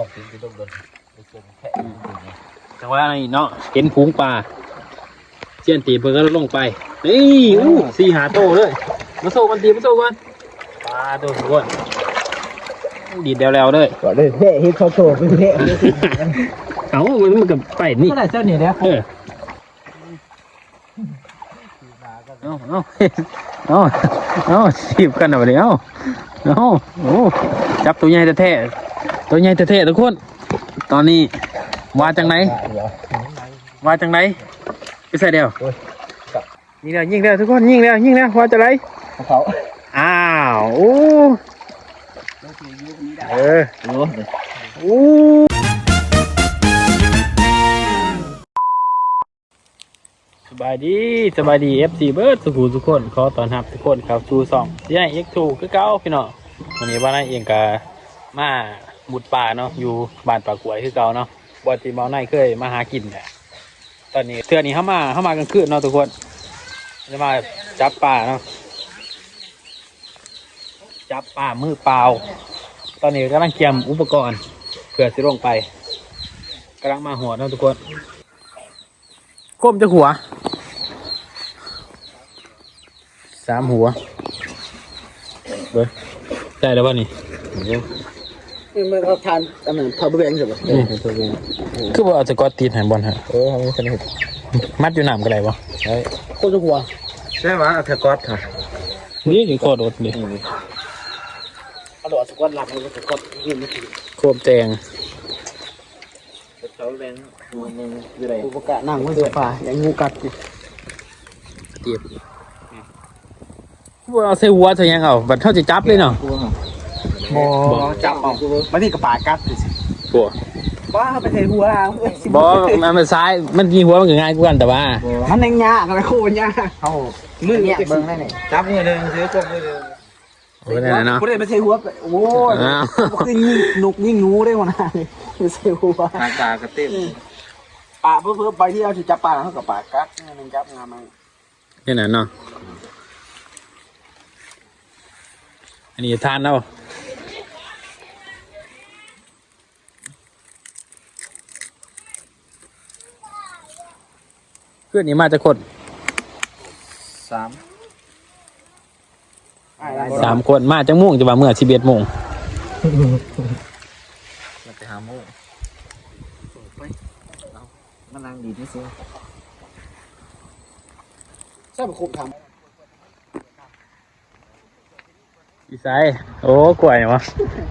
อกกินที่ต้องโดนไปเจอแพะจังหวะนี้เนาะเห็นพุงปลาเจียนตีเพิ่นก็ลงไปนี่อู้สี่หาโตเลยมาโซ่กันตีมาโซ่กันปลาตัวสุดยดีดแล้วๆเลยก็เลยแพะเฮ็ดเขาโชว์เป็นแพะเอ้ามันมันกับไปนี่นี่แหละเจ้านี่นะเออเอาเอาเอาเอาสิบกันเอาเดี๋ยวเอาโอ้จับตัวใหญ่แท้ๆ ตัวใหญ่แท้ๆทุกคน ตอนนี้ว่าจังไหนเดี๋ยวว่าจังไหนไปใส่เดียวโอ้ยจับยิงแล้วยิงแล้วทุกคนยิงแล้วยิงแล้วว่าจะไรเขาอ้าวโอ้เออโอ้โอ้สบายดีสบายดีเอฟซีเบิร์ดสุขุทุกคนขอต้อนรับทุกคนครับสู่สองที่ไหนเอ็กทูคือเก้าพี่น้องวันนี้ว่านายเองกะมา บุดป่าเนาะอยู่บ้านป่ากล้วยคือเก่าเนาะบอตีเมาไนเคยมาหากินแหละตอนนี้เทือนี้เข้ามาเข้ามากลางคืนเนาะทุกคนจะมาจับป่าเนาะจับป่ามือเปล่า ตอนนี้กำลังเตรียมอุปกรณ์เพื่อสิลงไปกำลังมาหัวเนาะทุกคนก้มจะหัวสามหัวเบ้ยได้แล้วป่ะนี่ มันเขาทานอันนั้นพาวเวอร์แบงค์ใช่ปะคือว่าเอาจะกอดตีนแหนบอลฮะเออทำให้สนุกมัดอยู่หนามกันไรวะใช่โคตรหัวใช่ไหมอัลกอตค่ะนี่อยู่โคตรอดเลยกระโดดสกอตหลักเลยสกอตยืนไม่ถึงโคตรแตงเขาแบงค์ตัวนึงคืออะไรอุปกรณ์นั่งไม่เสือป่าอย่างงูกัดอยู่เตียบว่าเอาใส่หัวใส่หยังเอาบัดเท่าจะจับเลยเนาะ บอจับออกมาที่กระป๋ากัดบัวบ้าไปใส่หัวเราบอมันเป็นซ้ายมันมีหัวมันก็ง่ายกว่ากันแต่ว่า มันยังยากอะไรโคตรยากเขามือเนี่ยเบิ้งได้ไหนจับมือหนึ่งซื้อจับมือหนึ่งโอ้ยนั่นน่ะเนาะกูได้ไปใส่หัวโอ้ยอ้าวคือยิงหนุกยิงหนูได้หัวหน้าเลยไปใส่หัวหน้ากากระเต็มปลาเพื่อเพื่อไปที่เราจะจับปลาเขากับปลากัดมันจับงามันแค่นั้นเนาะอันนี้ทานเอา เพื่อนนี้มาจากคนสามสามคนมาจากโมุ่งจะมาเมื่อสิบเอ็ดโมงเราไปหาโม่มันนั่งดีที่สุดใช่ปะคุมทอีไซโอ้กล้วยวะ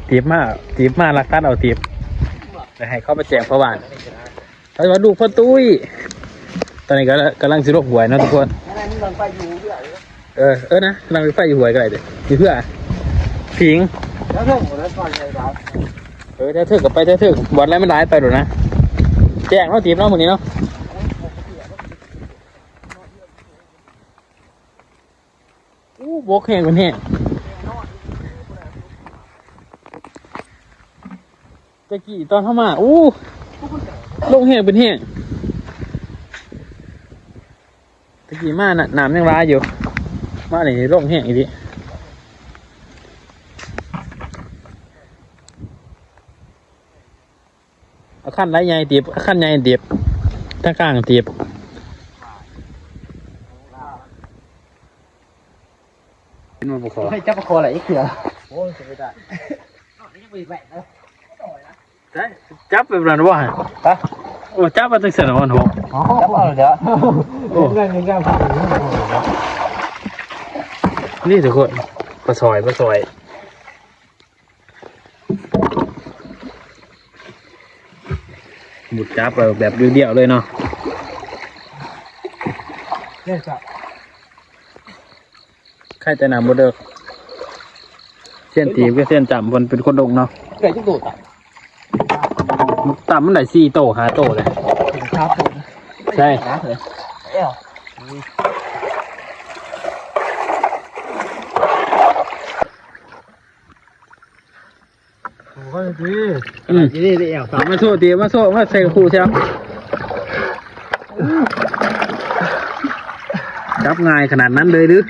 ตีบมาตีบมาลักตัดเอาตีบไปให้เข้าไปแจงพ่อบ้านไปว่าดูพ่อตุ้ย ตอนนี้ก็กำลังสิรบหวยเนาะทุกคนเออเออนะกำลังไปไฟอยู่หวยกันเลยเด้มีเพื่อพิงเรื่องของนั้นก่อนเลยครับเออเท่าเทือกับไปเท่าเทือกบอลอะไรมันร้ายไปหรอกนะแจ้งเนาะทีมเนาะมึงนี้เนาะอู้บกแห้งคนแห้งตะกี้ตอนเข้ามาอู้ลงแห้งเป็นแห้ง กี้มาน่ะน้ำยังร้ายอยู่ มาเลยลงแห้งอีกทีเอาขั้นไรใหญ่เตียบเอาขั้นใหญ่เตียบถ้ากลางเตียบเป็นมาบุคคลให้จับปลาคออะไรอีกเถื่อโอ้ยจะไม่ได้ยังไม่แหวกนะจับแบบนั้นวะโอ้จับมาตั้งเสร็จแล้ววันหกจับเอาเดี๋ยว โอ้เรื่องเรื่องนี่ทุกคนปลาซอยปลาซอยหมุดจับแบบแบบเดียวๆเลยเนาะเนี่ยครับใครแต่หนาบดเด้อเส้นตีบก็เส้นจำมันเป็นคนดงเนาะเกิดจุดโดดอะต่ำมันได้สี่โตหาโตเลยครับผมใช่ นะเลยเอ้าอืมนี่นี่เอ้าสามมาโซ่ตีมาโซ่มาใส่คู่เชียวจับง่ายขนาดนั้นเลยหรือ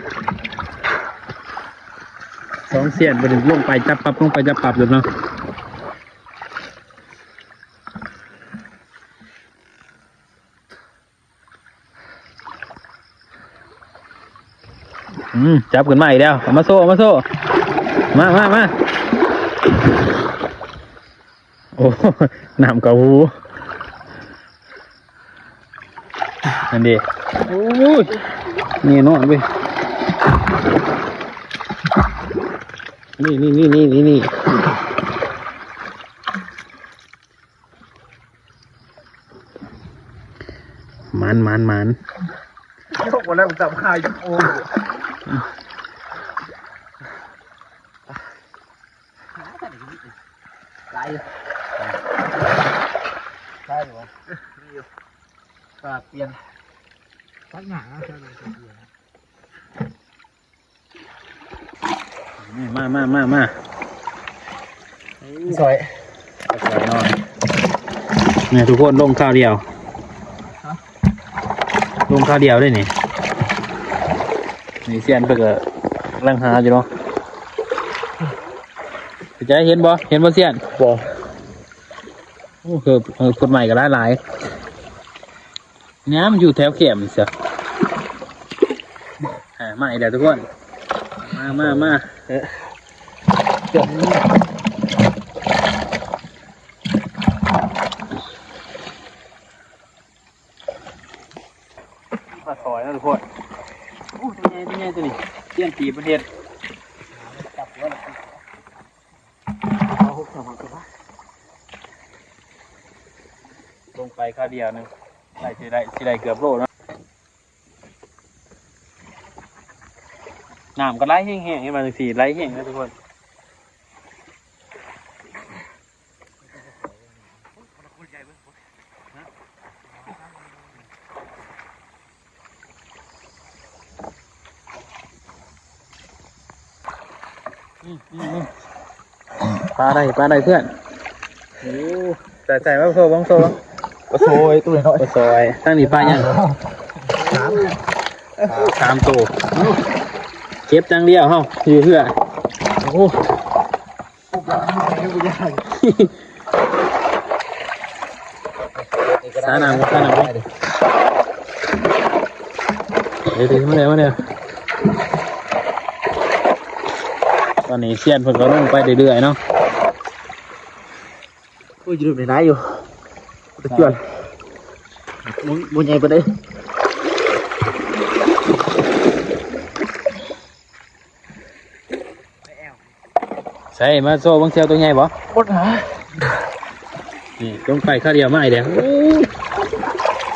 สองเสียนไปถึงลงไปจับปับลงไปจับปับเลยเนาะ จับขึ้นมาอีกแล้วเอามาโซ่เอามาโซ่มามามาโอ้น้ำเกาหูนั่นดีโอ้ยนี่นอนเว้ยนี่นี่นี่นี่นี่นี่มันมันมันยกมาแล้วจับข่ายโอ้ ไรได้หรอปากเปลี่ยนปักหนาใช่ไหมมามามามาสวยสวยหน่อยเนี่ยทุกคนลงข้าวเดียว ลงข้าวเดียวได้นี่ นี่เซียนเพื่อกำลังหาอยู่เนาะจะเห็นบ่เห็นบ่เซียนบ่โอ้คือเออคนใหม่ก็หลายหลายน้ำอยู่แถวเข็มเสียอ่ามาอีกแล้วทุกคน มามามาเออ เดี๋ยว มาซอยนะทุกคนโอ้ตัวใหญ่ตัวใหญ่ตัวนี้ เซียนปีประเทศจับหัวเลยเอาหุบสองตัวลงไปข้าวเดียวหนึงได้สิได้สิได้เกือบโลเนาะน้ำก็ไหลแห้งๆให้มาจังสี่ไหลแห้งนะทุกคนอืมอืมอืม ปลาได้ปลาได้เพื่อนโอ้ใส่ใส่มาโซ่บ้างโซ่บ้างก็โซยตัวน้อยปลาซอยตั้งนี่ปลายังสามตัวเก็บจังเดียวเฮาอยู่เพื่อโอ้สาหนังสาหนังเดี๋ยวถึงมาเดี๋ยวมาเดี๋ยว ตอนนี้เซียนเพิ่นก็ลงไปเรื่อยๆเนาะโอ้ยอยู่ในไหนอยู่ตะจวนมุนมุนใหญ่ไปเลยใช่มาโซ่บังเซียวตัวใหญ่บ่หมดหานี่ลงไปข้าวเดียวมาอีกแล้วโอ้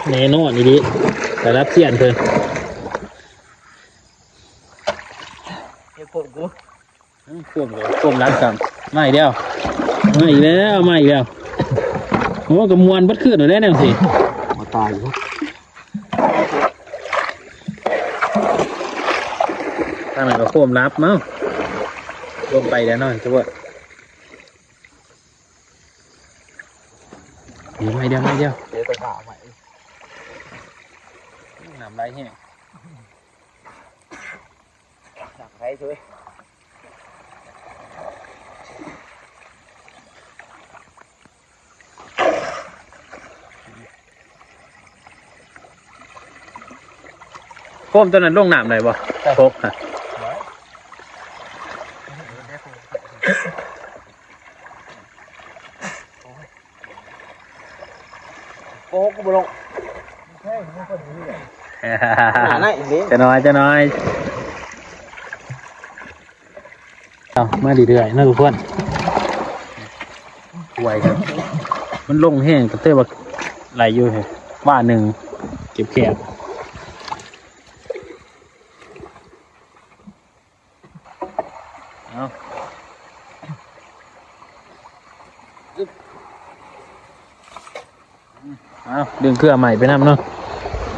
แน่นอนนี่ดิแต่รับเซียนเพิ่น เก็บผมกู ควมเลยควมรักกันมาอีกแล้วมาอีกแล้วมาอีกแล้วโอ้กระมวลบัดขึ้นหน่อยได้แน่สิมาตายอยู่ทางไหนก็ควมรับมั้งควมไปแล้วหน่อยทุกคนนี่ไม่เดียวไม่เดียวเดี๋ยวตะขาใหม่น้ำไหลแห้งสั่งใครช่วย ควมตัวนั้นลงน้ำเลยบ่พกฮะโอ้กูบลงใช่ไม่คนนี้เลยหาหน้าอีกนิดจะน้อยจะน้อยเอามาดีเรื่อยๆนะทุกคนไหวครับ มันลงแห้งก็เต้ว่าไหลอยู่เหรอว่าหนึ่งเก็บแคบเอา เอาดึงเครื่องใหม่ไปนำเนาะ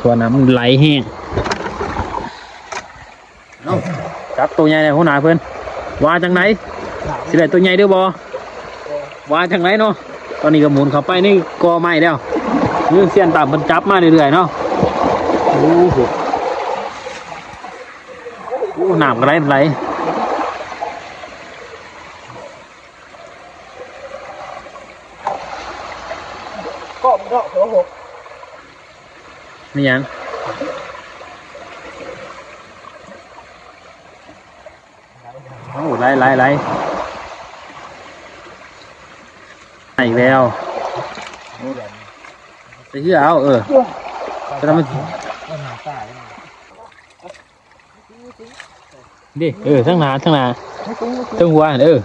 ตัวน้ำมันไหลแห้งเอาจับตัวใหญ่เลยหัวหน้าเพื่อนว่าจังไหนสิได้ตัวใหญ่เด้อบอว่าจังไหนเนาะตอนนี้ก็หมุนเข้าไปนี่กอไม้แล้วนี่เสียนต่ำมันจับมาเรื่อยๆเนาะโอ้โหโอ้หนามก็ไหลไหล ก็มันก็หัวหก นี่ยังโอ้ไล่ไล่ไล่อีกแล้วไปเชื่อเอาเออจะทำมันดิเออทั้งหนาทั้งหนาทั้งหัวเออ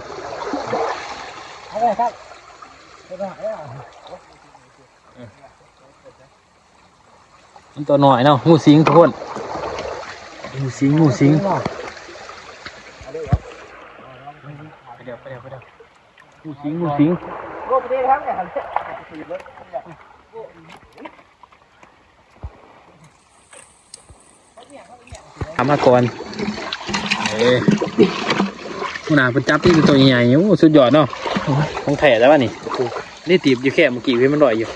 มันตัวหน่อยเนาะงูสิงทุกคนงูสิงงูสิงไปเดี๋ยวไปเดี๋ยวไปเดี๋ยวงูสิงงูสิงทำมาก่อนเอ้ยคุณอาเป็นจับนี่ตัวใหญ่ๆโอ้สุดยอดเนาะต้องแถแล้ววะนี่นี่ตีบอยู่แค่เมื่อกี้เว้ยมันลอยอยู่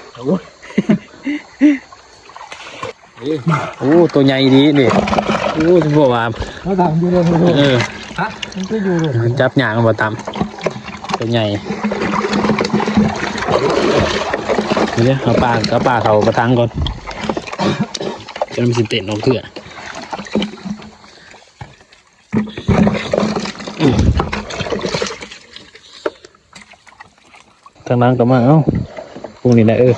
โอ้ตัวใหญ่ดีนี่โอ้ฉันบอกว่าเขาทำอยู่เลยเออฮะมันก็อยู่เลยจับหยางบ่ตำตัวใหญ่เดี๋ยวเอาปลาเอาปลาเขาประทังก่อนจะมันสิเต้นออกเถื่ออืมทางนั้นก็มาเอ้าพวกนี้แหละเออ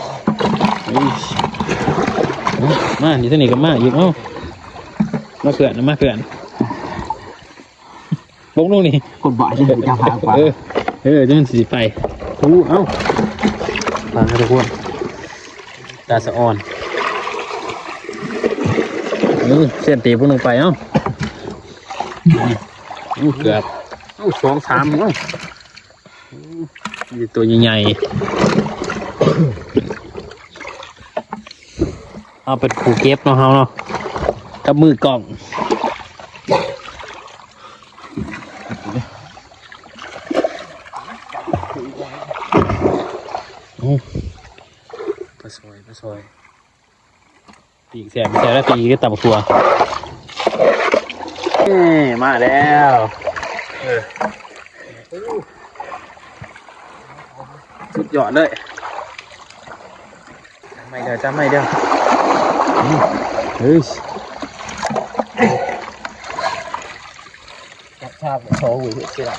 อุ้ยเอา มานี่เท่านี้ก็มาอีกเอ้ามาเขื่อนมาเขื่อนลงลงนี่กดบ่ายจะจะพากว่าเออเออจะมันสีไปทูเอ้าฟังกันทุกคนตาสะอ่อนเออเส้นตีพวกลงไปเอ้าอู้เกือบเอ้าสองสามเอ้าอู้นี่ตัวใหญ่ๆ เอาเป็นผูเก็บเนาะเฮาเนาะกับมือกล่องปลาซอยปลาซอยปีกแสบไม่ใช่แล้วปีกก็ตับตัวเอ้ยมาแล้วเออสุดยอดเลยจำไม่เดียวจำไม่เดียวอืม เฮ้ยจับชาบโชว์หุ่ยเสีย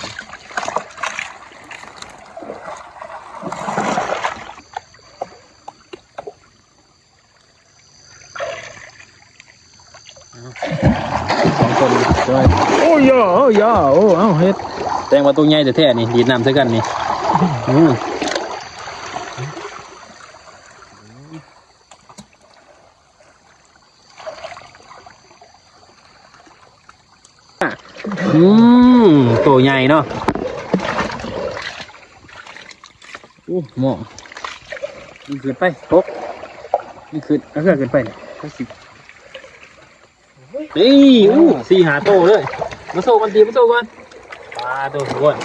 สองคนด้วยโอ้ยโอ้ยโอ้เอ้าเฮ็ดแตงว่าตัวใหญ่แต่แท้ๆนี่ดีดน้ำใส่กันนี่อืม อืมตัวใหญ่ เนาะโอ้หมองนี่ขึ้นไปตกนี่ขึ้นเอาขึ้นขึ้นไปเนี่ยก็สิบนี่อู้สี่หาโตเลยมาโซ่กันทีมาโซ่กันปลาตัวสุดย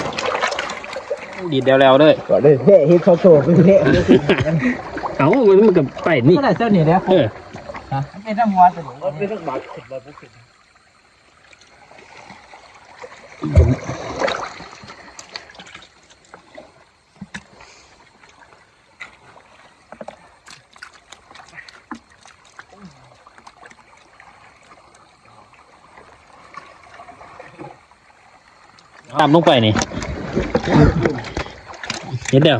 อู้ดีดแล้วๆเลยก็เลยเท่ฮิตเขาโชว์เป็นเท่เอามันมันกับไปนี่ก็ได้เจ้านี่แล้วเออฮะไม่ต้องวัดแต่ผมไม่ต้องบักขึ้นมาปุ๊บ ตามลงไปนี่เห็นเดียว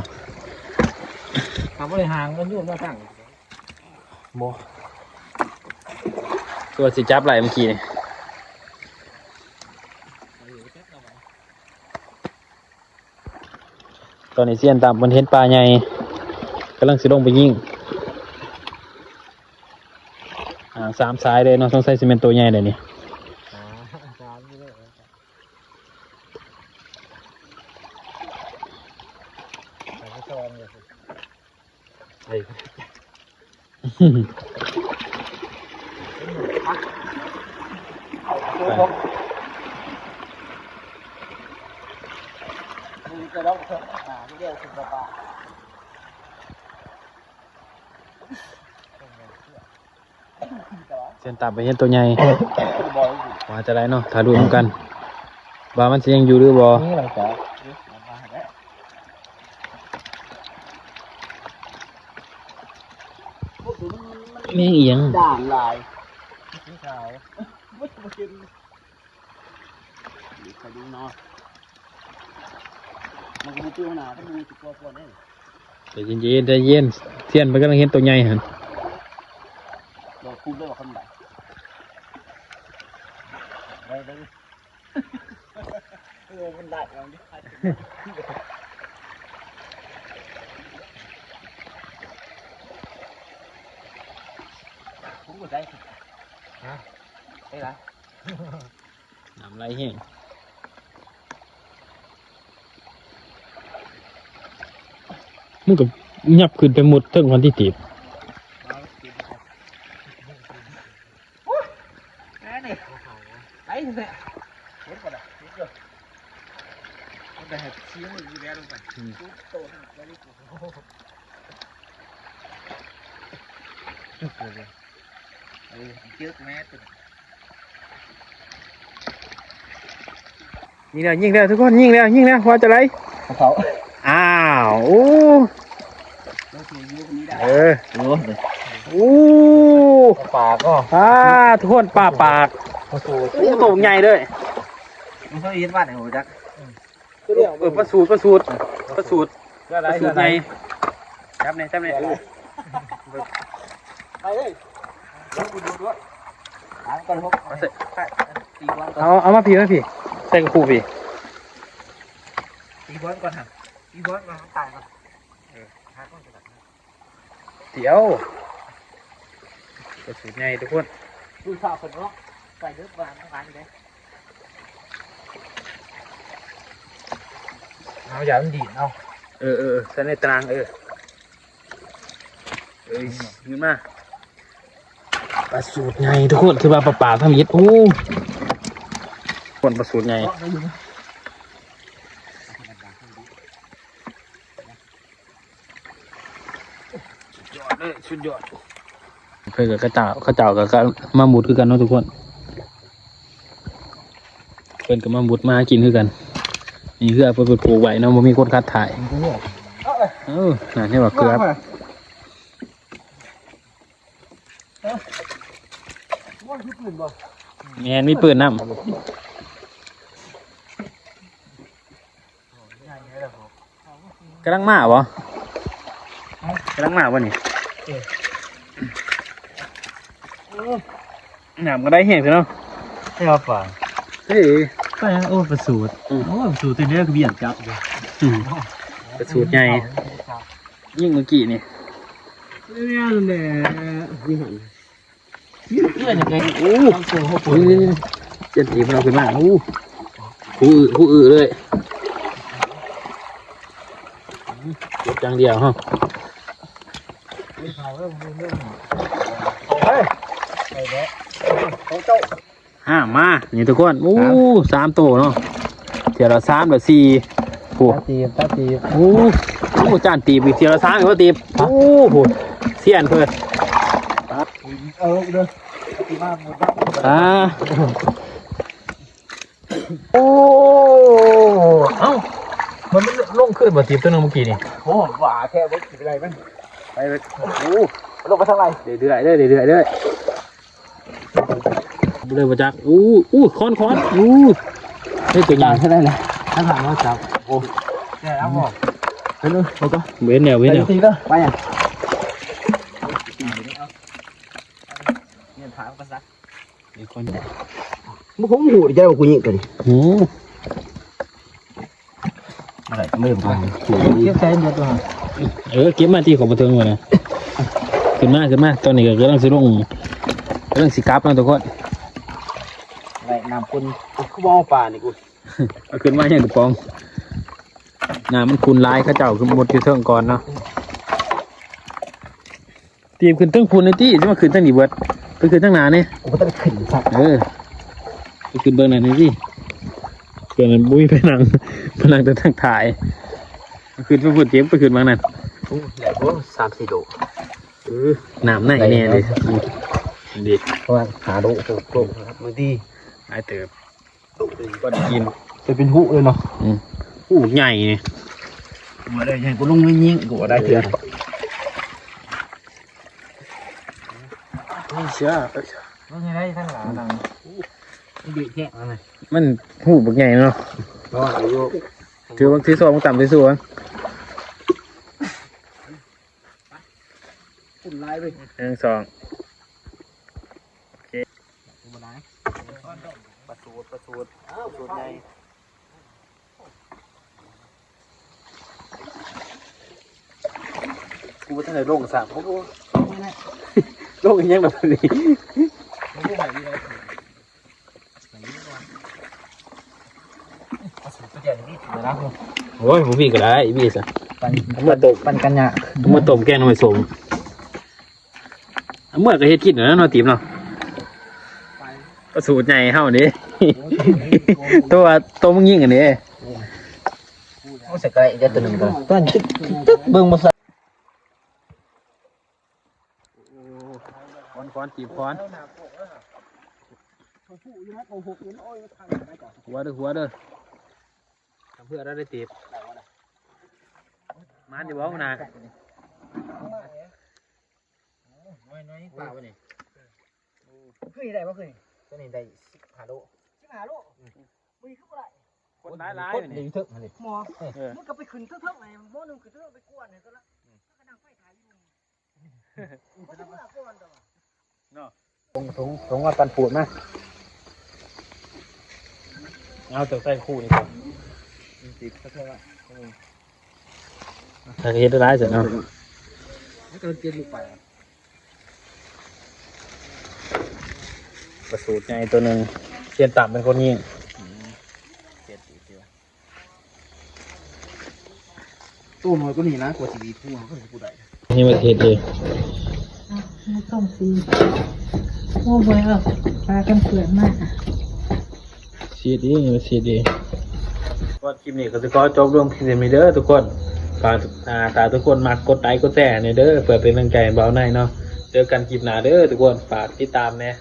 ทำบริหารกันยุ่งมาตั้งโมตัวสิจับไหลเมื่อกี้นี่ตอนนี้เซียนตามมันเห็นปลาใหญ่กำลังสิลงไปยิงอ่าสามสายเลยเนาะต้องใส่ซีเมนต์ตัวใหญ่เลยนี่ เซียนตามไปเห็นตัวใหญ่ว่าจะไรเนาะถ่ายรูปนำกันว่ามันสิยังอยู่หรือบ่นี่เราจะแม่งเอียงด่านลายขาวไปดูเนาะ มันก็ตื้อหนาถ้ามึงจุกตัวก่อนได้ใจเย็นๆใจเย็นเสียนไปกำลังเห็นตัวใหญ่หันเราคุมได้ว่าคำไหนได้ได้เออมันได้เราดิผมก็ได้ฮะได้ละน้ำไหลแห้ง มันก็ยับขึ้นไปหมดทั้งวันที่ตีบแม่เนี่ยเห็นป่ะล่ะเห็นอยู่มันจะให้เสียงอยู่แล้วลงไปตุ๊บโตขึ้นไปนี่โอ้โหเออเจือกแม่ตัวยิงแล้วยิงแล้วทุกคนยิงแล้วยิงแล้วพอจะไรเขา อ้าวโอ้เราเสียอยู่คนนี้ได้เออโอ้โอ้ปากก็อ่าทุกคนป่าปากโอ้โหโอ้ตัวใหญ่เลยมันเคยเห็นบ้านไหนหัวจักเออประสูตรประสูตรประสูตรประสูตรใหญ่จับเนี่ยจับเนี่ยไปเลยลองดูดูด้วยถามกันพบตีบอลก่อนเอาเอามาพี่มาพี่ใส่กระคูพี่ตีบอลก่อนฮะ ตีบอลก่อนตายก่อนเออหาก้อนกระดาษเดี๋ยวประสูตรใหญ่ทุกคนดูสาวคนเนาะไปเดือดบานทั้งวันเลยเอาอย่ามันดีดเอาเออเออใส่ในตารางเออเอ้ยยืนมาประสูตรใหญ่ทุกคนคือว่าป่าป่าทำยิดโอ้คนประสูตรใหญ่ ยอดเลย สุดยอดเพื่อนกับกระเจ้าข้าเจ้ากับกมาหมุดคือกันเนาะทุกคน เพื่อนกับมาหมุดมากินคือกัน นี่คือเอาไปปลูกไว้เนาะมันมีคนคัดถ่ายเออน่าเนี่ยว่าเกลือครับว่าที่ปืนบ่แมนมีปืนน้ำกำลังมาบ่กำลังมาบ่นี่ หนามก็ได้แห้งสิเนาะใช่ครับป่าเฮ้ยไปโอ้ประสูตรโอ้ประสูตรตัวนี้ก็เบียดจับเลยอืมกระสูตรใหญ่ยิ่งเมื่อกี้นี่เนี่ยนั่นแหละนี่หันเพื่อนยังไงโอ้ต้องตัวเขาปโหวดเจ็ดตีมันเอาขึ้นมาโอ้หูอือหูอือเลยเก็บจังเดียวฮะ เฮ้ยไปแล้วเขาเจ้าห้ามา นี่ทุกคนโอ้สามตัวเนาะเทียละสามละสี่โอ้ตาตีบตาตีบโอ้โอ้จานตีบอีกเทียละสามอีกว่าตีบโอ้โหเสียนเพื่อนเออเด้อตีมาหมดแล้วอ่าโอ้เอ้ามันไม่ลงขึ้นบ่ตีบตัวนึงเมื่อกี้นี่โอ้หว่าแค่ไม่ถึงไรมั้ง ไปไปโอ้ลงไปทางไรเดือดๆเด้อเดือดๆเด้อเลยมาจักอู้อู้คอนคอนอู้เฮ้ยตัวใหญ่ต่างแค่ไหนเลยถ้าถามว่าจับโอ้แค่แล้วบอกไปเลยไปก็เว้นแนวไปเว้นแนวตีเลยไปอะเนี่ยถามกันซะมีคนมึงคงหูจะว่ากูยิงกันโอ้อะไรไม่รู้เก็บใช้เดียวตัว เออเก็บมาที่ของบันเทิงมานะขึ้นมาขึ้นมาตอนนี้ก็กำลังสิลงกำลังสิกลับนะทุกคนอะไรนำคนกูมองป่านี่กูเอาขึ้นมาอย่างกระป๋องน้ำมันคุณลายเข้าเจ้าขึ้นหมดอยู่เทิงก่อนเนาะตีมขึ้นเทิงพูนในที่จะมาขึ้นทั้งนี้เบิดไปขึ้นทั้งหนาเนี่ยกูต้องขึ้นสักเออไปขึ้นเบื้องหน้านี่สิเกิดมันบุ้ยไปนั่งไปนั่งแต่ทางถ่ายไป ขึ้นไปพูดเจ็บไปขึ้นบางนั้นใหญ่กูสามสี่โลเออน้ำไหนแน่เลยดีเพราะว่าหาโลโอ้โหครับมือดีไอเติบก็กินจะเป็นหูเลยเนาะอู้ใหญ่นี่มาได้ยังกูลงไม่ยิงกูได้เถื่อนนี่เชื่อมันยังได้ทั้งหลายนังดีแค่อะไรมันหูบักใหญ่เนาะก็อายุ ถือว่าที่สองมึงต่ำที่สุดวะขุ่นลายไปหนึ่งสองมาไหนประสูดประสูดประสูดใหญ่กูว่าท่านไหนลงสามเขากูลงอีกยังแบบนี้ มันก็แบบนี้เลยโอ้ยผมพี่ก็ได้พี่สะปันเอามื่อตกปันกันยะเอามื่อต้มแกงหน่อยสมเอามื่อก็เฮ็ดกินเนาะเนาะติ๋มเนาะไปประสูตรใหญ่เฮานี้ตัวตัวมึงยิงอันนี้โอ้สกายอีกตัวหนึ่งตัวต้นตึ๊กตึ๊กเบิ่งมาใส่คอนคอนจีบคอนแล้วหนาโกะแล้วหนาเขาพูดอยู่นะโกหกอยู่นะโอ้ยทางไหนก่อนหัวเด้อหัว เด้อทำเพื่อเราได้ตีบมาดิบ่าวนาน้อยน้อยปลาวะนี่เคยได้บ่เคยตัวนี้ได้สิบห้าโลชิบหาลูกมึงขึ้นบ่ได้คนร้ายร้ายคนดีทึกมาเลยหมอมึงก็ไปขึ้นเท่าๆไหนโม่นึงขึ้นเท่าไปกวนเนี่ยตัวละก็นั่งไฟถ่ายอยู่ก็จะมากวนตัวตรงตรงตรงว่าปันปูดมาเอาตัวใส่คู่นี่ก่อน สิบเท่าไหร่ถ้าเฮ็ดร้ายเสร็จเนาะมันก็เปลี่ยนลูกไปประสูตรใหญ่ตัวหนึ่งเทียนต่ำเป็นคนยิงเจ็ดสิบเดียวตู้น้อยก็นี่นะกว่าชีวิตผู้เขาก็จะผู้ใดนี่มาเฮ็ดเองไม่ต้องซีโอ้ยเอาปลากันเปื่อนมากเสียดเองมาเสียดเอง ก็คลิปนี้ก็จะขอจบลงเพียงเท่านี้เด้อทุกคนฝากอ่าตาทุกคนมากดไลค์กดแชร์เนี่ยเด้อเพื่อเป็นกำลังใจเบาหน่อยเนาะเจอกันคลิปหน้าเด้อทุกคนฝากติดตามเนี่ย